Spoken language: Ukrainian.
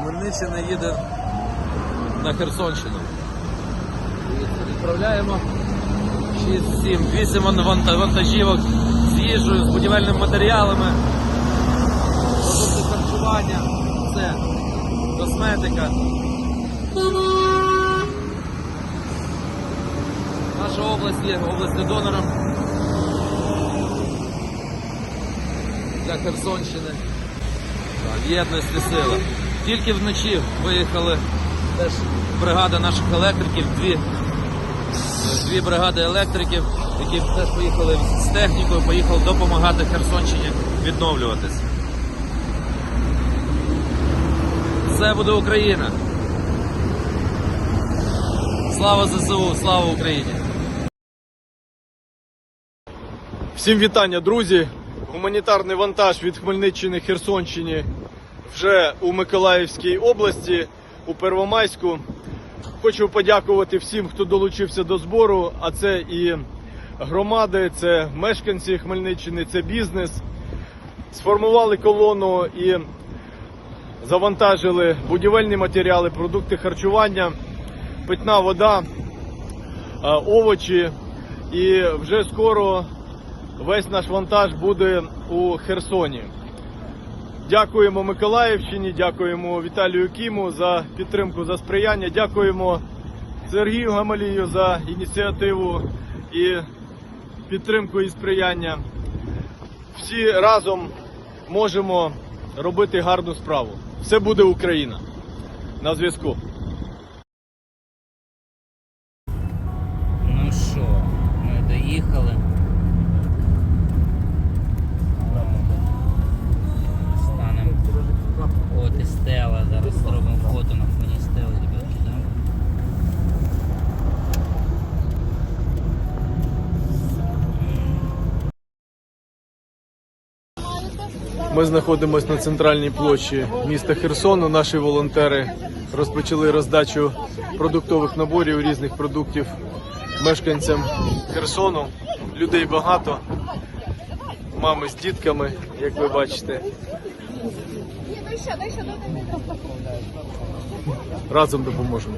Хмельниччини їде на Херсонщину. Відправляємо 6-7, 8 вантажівок з їжею, з будівельними матеріалами, продукти харчування, все, косметика. Наша область є область донором для Херсонщини. Єдності сила. Тільки вночі виїхали бригада наших електриків, дві, дві бригади електриків, які теж поїхали з технікою, поїхали допомагати Херсонщині відновлюватись. Все буде Україна. Слава ЗСУ, слава Україні! Всім вітання, друзі! Гуманітарний вантаж від Хмельниччини Херсонщині вже у Миколаївській області, у Первомайську. Хочу подякувати всім, хто долучився до збору. А це і громади, це мешканці Хмельниччини, це бізнес. Сформували колону і завантажили будівельні матеріали, продукти харчування, питна вода, овочі. І вже скоро весь наш вантаж буде у Херсоні. Дякуємо Миколаївщині, дякуємо Віталію Кіму за підтримку, за сприяння. Дякуємо Сергію Гамалію за ініціативу і підтримку і сприяння. Всі разом можемо робити гарну справу. Все буде Україна. На зв'язку. От і стела. Зараз зробимо фото на фоні стели, ребятки, да? Ми знаходимося на центральній площі міста Херсону. Наші волонтери розпочали роздачу продуктових наборів різних продуктів мешканцям Херсону. Людей багато, мами з дітками, як ви бачите. Разом допоможемо.